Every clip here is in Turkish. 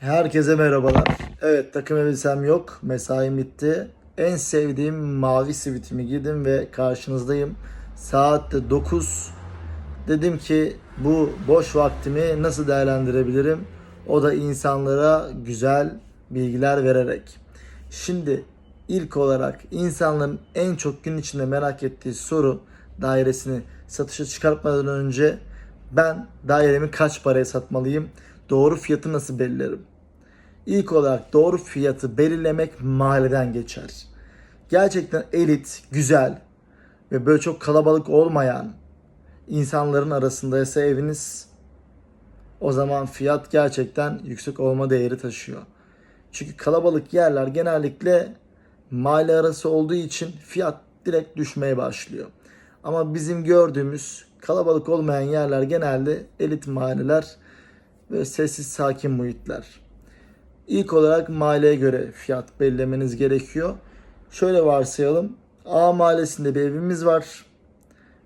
Herkese merhabalar. Evet takım elbisem yok. Mesaim bitti. En sevdiğim mavi sivitimi giydim ve karşınızdayım. Saat de 9. Dedim ki bu boş vaktimi nasıl değerlendirebilirim? O da insanlara güzel bilgiler vererek. Şimdi ilk olarak insanların en çok gün içinde merak ettiği soru dairesini satışa çıkartmadan önce ben dairemi kaç paraya satmalıyım? Doğru fiyatı nasıl belirlerim? İlk olarak doğru fiyatı belirlemek mahalleden geçer. Gerçekten elit, güzel ve böyle çok kalabalık olmayan insanların arasındaysa eviniz o zaman fiyat gerçekten yüksek olma değeri taşıyor. Çünkü kalabalık yerler genellikle mahalle arası olduğu için fiyat direkt düşmeye başlıyor. Ama bizim gördüğümüz kalabalık olmayan yerler genelde elit mahalleler ve sessiz sakin muhitler. İlk olarak mahalleye göre fiyat belirlemeniz gerekiyor. Şöyle varsayalım. A mahallesinde bir evimiz var.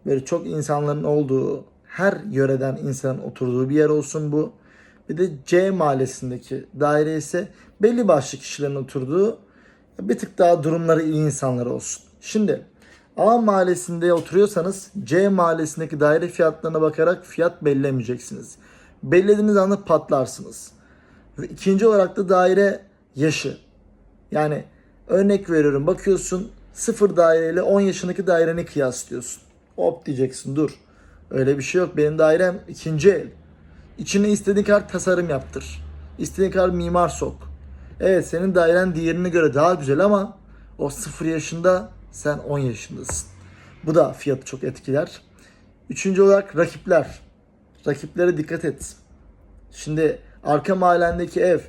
Böyle çok insanların olduğu, her yöreden insanın oturduğu bir yer olsun bu. Bir de C mahallesindeki daire ise belli başlı kişilerin oturduğu bir tık daha durumları iyi insanlar olsun. Şimdi A mahallesinde oturuyorsanız C mahallesindeki daire fiyatlarına bakarak fiyat belirlemeyeceksiniz. Belirlediğiniz anda patlarsınız. Ve ikinci olarak da daire yaşı. Yani örnek veriyorum bakıyorsun sıfır daireyle 10 yaşındaki daireni kıyaslıyorsun. Hop diyeceksin dur. Öyle bir şey yok. Benim dairem ikinci el. İçine istediğin kadar tasarım yaptır. İstediğin kadar mimar sok. Evet senin dairen diğerine göre daha güzel ama o sıfır yaşında sen 10 yaşındasın. Bu da fiyatı çok etkiler. Üçüncü olarak rakipler. Rakiplere dikkat et. Şimdi arka mahallendeki ev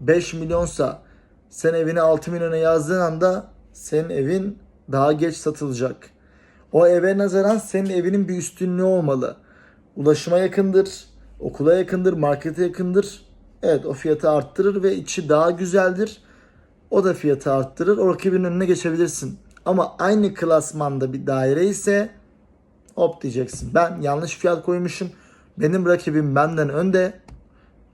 5 milyonsa sen evini 6 milyona yazdığın anda senin evin daha geç satılacak. O eve nazaran senin evinin bir üstünlüğü olmalı. Ulaşıma yakındır, okula yakındır, markete yakındır. Evet o fiyatı arttırır ve içi daha güzeldir. O da fiyatı arttırır. O rakibin önüne geçebilirsin. Ama aynı klasmanda bir daire ise hop diyeceksin. Ben yanlış fiyat koymuşum. Benim rakibim benden önde.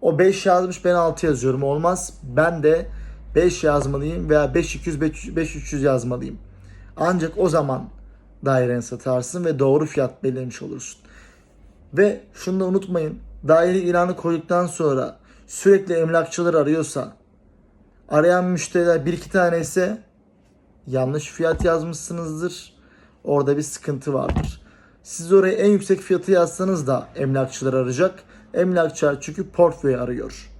O 5 yazmış ben 6 yazıyorum. Olmaz. Ben de 5 yazmalıyım veya 5200 5300 yazmalıyım. Ancak o zaman daireni satarsın ve doğru fiyat belirlemiş olursun. Ve şunu da unutmayın. Daire ilanı koyduktan sonra sürekli emlakçılar arıyorsa arayan müşteriler bir iki tane ise yanlış fiyat yazmışsınızdır. Orada bir sıkıntı vardır. Siz oraya en yüksek fiyatı yazsanız da emlakçılar arayacak. Emlakçılar çünkü portföy arıyor.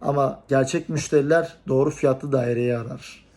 Ama gerçek müşteriler doğru fiyatlı daireyi arar.